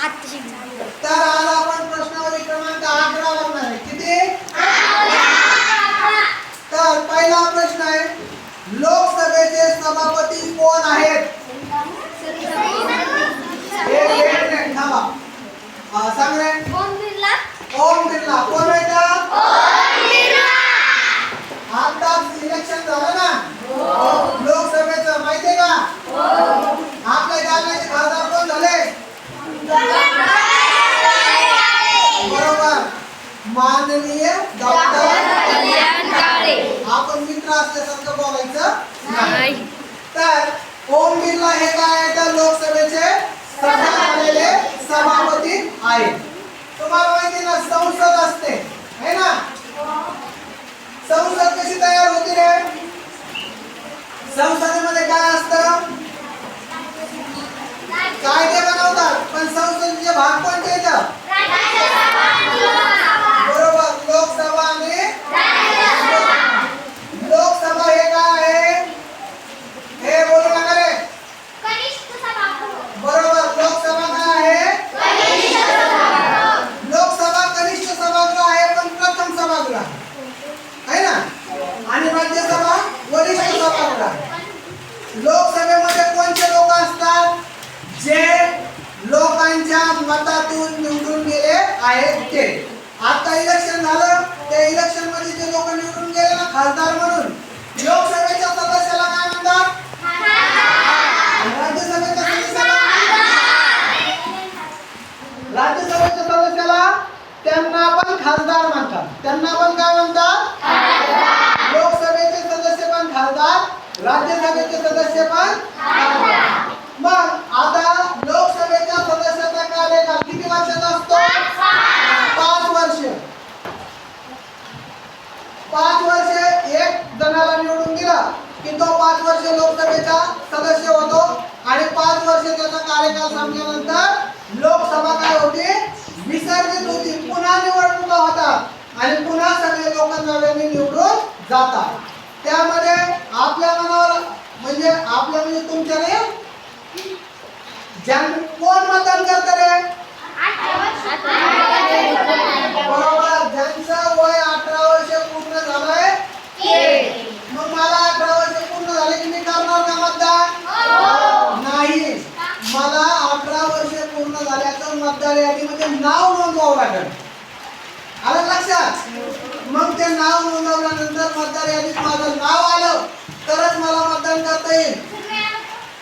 तर आज आपण प्रश्नावली क्रमांक अकरा बघणार आहे. किती? तर पहिला प्रश्न आहे लोकसभेचे सभापती कोण आहेत? थांबा. सांग रे. ओम बिर्ला कोण आताच इलेक्शन झालं ना लोकसभेचं माहितीये का आपल्या जालन्याचे खासदार कोण झाले बरोबर माननीय डॉक्टर आपण मित्र असल्यासारखं बोलायचं नाही. तर ओम बिर्ला हे काय आहे? तर लोकसभेचे सध्या झालेले सभापती आहेत तुम्हाला माहिती ना संसद असते. है ना? संसद कशी तयार होती रे? संसदेमध्ये काय असतं कायदे बनवतात पण संसदेचे भाग कोणते येतात बरोबर लोकसभा आणि लोकसभा हे काय आहे हे बोलू नका रे बरोबर लोकसभा काय आहे लोकसभा कनिष्ठ सभागृह आहे पण प्रथम सभागृह आहे. आहे ना आणि राज्यसभा वरिष्ठ सभागृह आहे. लोकसभेमध्ये कोणते लोक असतात जे लोकांच्या मतातून निवडून गेले आहेत ते आता इलेक्शन झालं त्या इलेक्शनमध्ये जे लोक निवडून गेले ना खासदार म्हणून लोकसभेच्या सदस्याला काय म्हणतात आणि राज्यसभेच्या सदस्याला राज्यसभेच्या सदस्याला त्यांना खासदार म्हणतात त्यांना पण काय म्हणतात? लोकसभेचे सदस्य पण खासदार राज्यसभेचे सदस्य पण मग आता लोकसभेच्या सदस्याचा कार्यकाल किती वर्षाचा असतो? पाच वर्ष. पाच वर्ष. एक जणाला निवडून दिला की तो पाच वर्ष लोकसभेचा सदस्य होतो आणि पाच वर्ष त्याचा कार्यकाल संपल्यानंतर लोकसभा काय होते? विसर्जित होती. आणि पुन्हा सगळे लोक नव्याने निवडून जातात त्यामध्ये आपल्या मनावर म्हणजे आपल्या म्हणजे तुमच्याने ज्या कोण मतदान करतात रे बरोबर ज्यांचं वय अठरा वर्ष पूर्ण झालंय मग मला अठरा वर्ष पूर्ण झाले की मी करणार का मतदान नाही मला अठरा वर्ष पूर्ण झाल्याचं मतदार यादीमध्ये नाव नोंदवावं लागेल आलं लक्षात मग ते नाव नोंदवल्यानंतर मतदार यादीत माझं नाव आलं तरच मला मतदान करता येईल.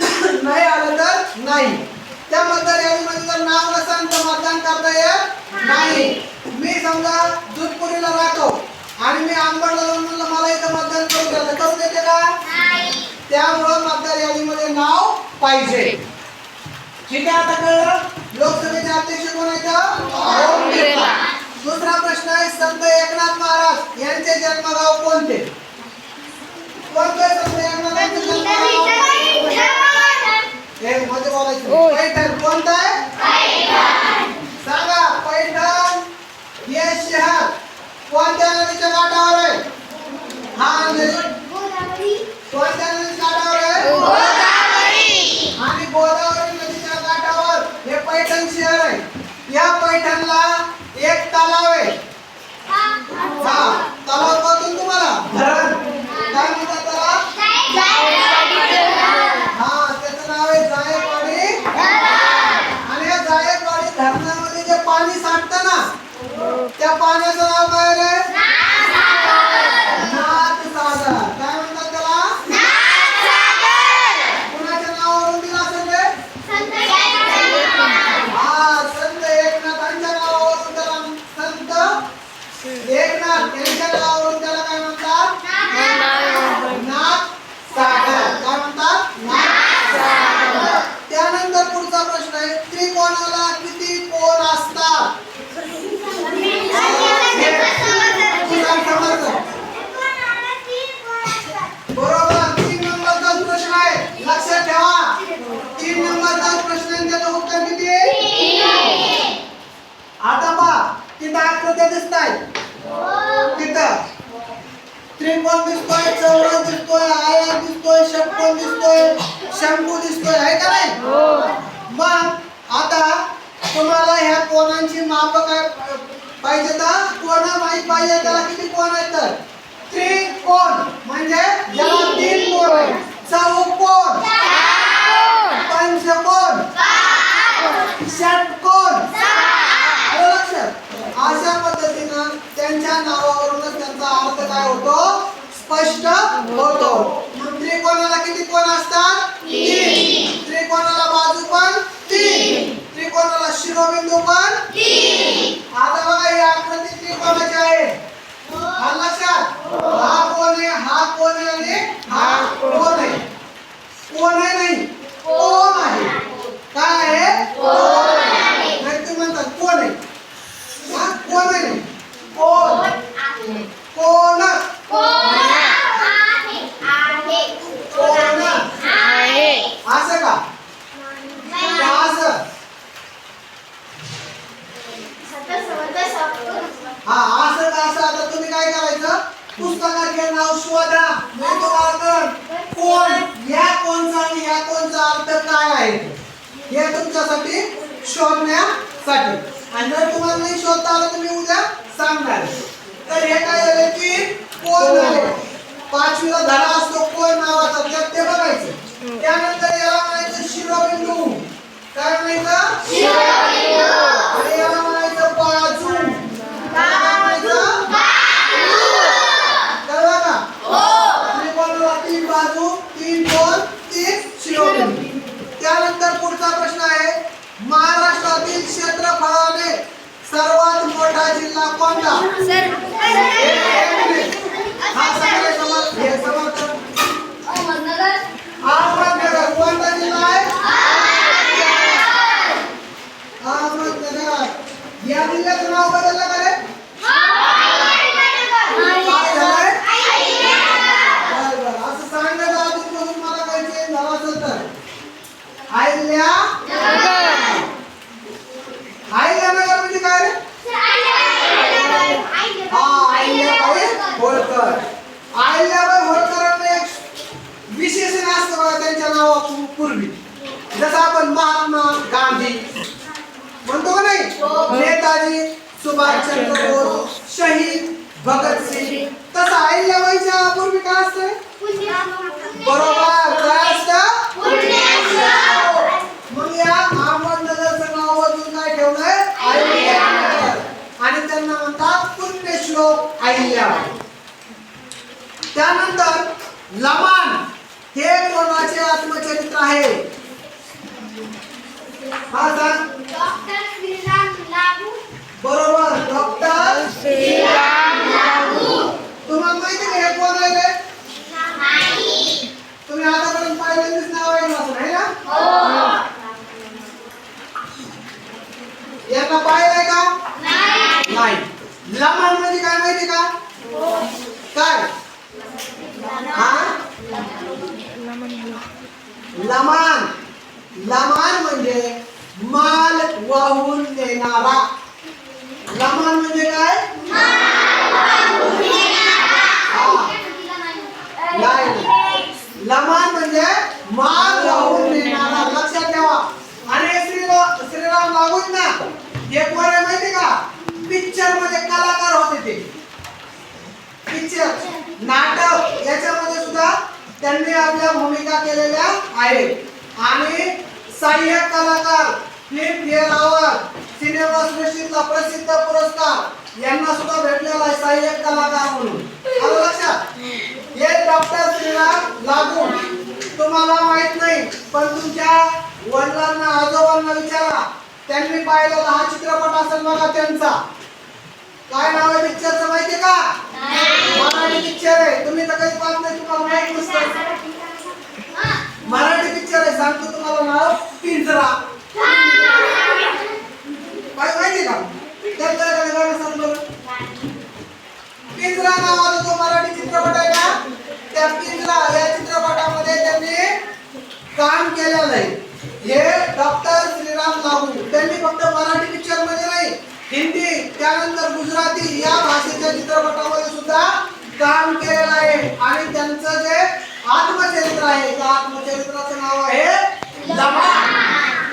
नाही आलं तर नाही. त्या मतदार यादीमध्ये जर नाव नसेल तर मतदान करता येत नाही. मी समजा दूधपुरीला राहतो आणि मी आंबडला जाऊन म्हणलं मला इथं मतदान करू द्या. करू देते का? त्यामुळं मतदार यादीमध्ये नाव पाहिजे. ठीक आहे आता कळलं? लोकसभेचे अध्यक्ष कोण आहेत. दुसरा प्रश्न आहे संत एकनाथ महाराज यांचे जन्मगाव कोणते? कोणते संत हे मध्ये बोलायचं. पैठण कोणतं आहे? सांगा पैठण हे शहर कोणत्या नदीच्या काठावर आहे? हा नदी. कोणत्या नदीच्या काठावर आहे आणि गोदावरी नदीच्या काठावर हे पैठण शहर आहे या पैठणला एक तलाव आहे हा तलाव बघून तुम्हाला धरण काय म्हणतात त्याला हा त्याचं नाव आहे जायकवाडी आणि या जायकवाडी धरणामध्ये जे पाणी साठतं ना त्या पाण्याचं नाव काय रे नाथ सागर काय म्हणतात त्याला कुणाच्या नावावरून दिलं असेल रे हा संत एकनाथांच्या नावावरून त्याला संत एकनाथ यांच्या नावावरून त्याला काय म्हणतात नाथ सागर काय म्हणतात नाथ सागर त्यानंतर पुढचा प्रश्न आहे त्रिकोणाला किती कोण असतात सांग समर्थ. बरोबर तीन नंबरचा प्रश्न आहे लक्षात ठेवा तीन नंबरचा प्रश्न आहे, त्याचं उत्तर किती आहे आता पहा तिथं आकृत्या दिसत आहेत तिथं. त्रिकोण दिसतोय चौरस दिसतोय आयत दिसतोय षटकोन दिसतोय शंकू दिसतोय आहे का नाही? मग आता तुम्हाला कोणांची माप काय पाहिजे तर कोण माहीत पाहिजे त्याला किती कोण आहेत तर? त्रिकोण. म्हणजे ज्याला तीन कोण आहे चौकोन पंचकोन षटकोन आलं लक्षात अशा पद्धतीनं या नावावरूनच त्यांचा अर्थ काय होतो? स्पष्ट होतो. त्रिकोणाला किती कोण असतात? त्रिकोणाला बाजू पण तीन. त्रिकोणाला शिरोबिंदू पण आता बघा ही आकृती त्रिकोणाची आहे आलं लक्षात. हा कोण आहे? हा कोण आहे? आणि हा कोण आहे कोण आहे नाही कोण आहे काय आहे नाही तुम्ही म्हणतात कोण आहे हा कोण आहे नाही कोण कोण असं का का असं हा असं का असं आता तुम्ही काय करायचं पुस्तकाचे नाव शोधा मी तुम्हाला कळण कोण या कोणचा अर्थ काय आहे हे तुमच्यासाठी शोधण्यासाठी. आणि जर तुम्हाला नाही शोधता आलं तर मी उद्या सांगणार तर हे काय झालं की कोण झाले पाचवीला धडा असतो कोण नावाचा त्यात ते बघायचं. त्यानंतर याला म्हणायचं शिरोबिंदू. काय म्हणायचं आणि याला म्हणायचं बाजू काय म्हणायचं कळलं का त्रिकोणाला तीन बाजू तीन कोण तीन शिरोबिंदू त्यानंतर पुढचा प्रश्न आहे महाराष्ट्रातील क्षेत्रफळाने सर्वात मोठा जिल्हा कोणता हा सगळे समज हे समर्थन अहमदनगर कोणता जिल्हा आहे अहमदनगर या जिल्ह्याचं नाव बदललं का रे काय झालंय बरं, बरं. असं सांगण्याच्या आधीपासून मला काही चेंज झाला असेल तर अहिल्या अहिल्यानगर म्हणजे काय रे हा अहिल्याबाई होळकर अहिल्याबाई होळकरांना एक विशेषण असतं बघा त्यांच्या नावापूर्वी जसं आपण महात्मा गांधी म्हणतो का नाही नेताजी सुभाषचंद्र बोस शहीद भगतसिंग तसं अहिल्याबाईच्या पूर्वी काय असतंय बरोबर काय असत मग या अहमदनगरचं नाव बदलून काय ठेवलंय? आणि त्यांना म्हणतात पुण्यश्लोक अहिल्याबाई. त्यानंतर लमान हे कोणाचे आत्मचरित्र आहे. हा सांग बरोबर डॉक्टर तुम्हाला माहिती का हे कोण आहे तुम्ही आतापर्यंत पहिल्यांदाच नाव ऐकलं असेल है ना? यांना पाहिलंय का? नाही. लमान म्हणजे काय माहिती का? काय? हा? लमान लमान म्हणजे माल वाहून नेणारा लमान म्हणजे काय हा. नाही लमान म्हणजे माल वाहून नेणारा लक्षात ठेवा आणि हे श्रीराम श्रीराम लागून ना हे कोण आहे माहिती का पिक्चरमध्ये कलाकार होते ते पिक्चर नाटक याच्यामध्ये सुद्धा त्यांनी आपल्या भूमिका केलेल्या आहेत. आणि सहाय्यक कलाकार फिल्म फेअर अवॉर्ड सिनेमासृष्टीतला प्रसिद्ध पुरस्कार यांना सुद्धा भेटलेला आहे सहाय्यक कलाकार म्हणून. आलं लक्षात? हे डॉक्टर श्रीराम लागू तुम्हाला माहीत नाही पण तुमच्या वडिलांना आजोबांना विचारा. त्यांनी पाहिलेला हा चित्रपट असेल बघा त्यांचा. काय नाव आहे पिक्चरचं माहितीये का? मराठी पिक्चर आहे. तुम्ही तर काही पाहत नाही. तुम्हाला माहीत नसतं. मराठी पिक्चर आहे. सांगतो तुम्हाला नाव. पिंजरा. माहिती का त्यात काय गाणं सांग बरं. पिंजरा नावाचा जो मराठी चित्रपट आहे ना? त्या पिंजरा या चित्रपटामध्ये त्यांनी काम केलेलं आहे. हे डॉक्टर श्रीराम लागू त्यांनी फक्त मराठी पिक्चरमध्ये नाही हिंदी त्यानंतर गुजराती या भाषेच्या चित्रपटामध्ये सुद्धा काम केलेलं आहे. आणि त्यांचं जे आत्मचरित्र आहे त्या आत्मचरित्राचं नाव आहे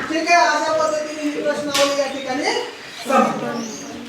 ठीक आहे अशा पद्धतीने ही प्रश्नावली या ठिकाणी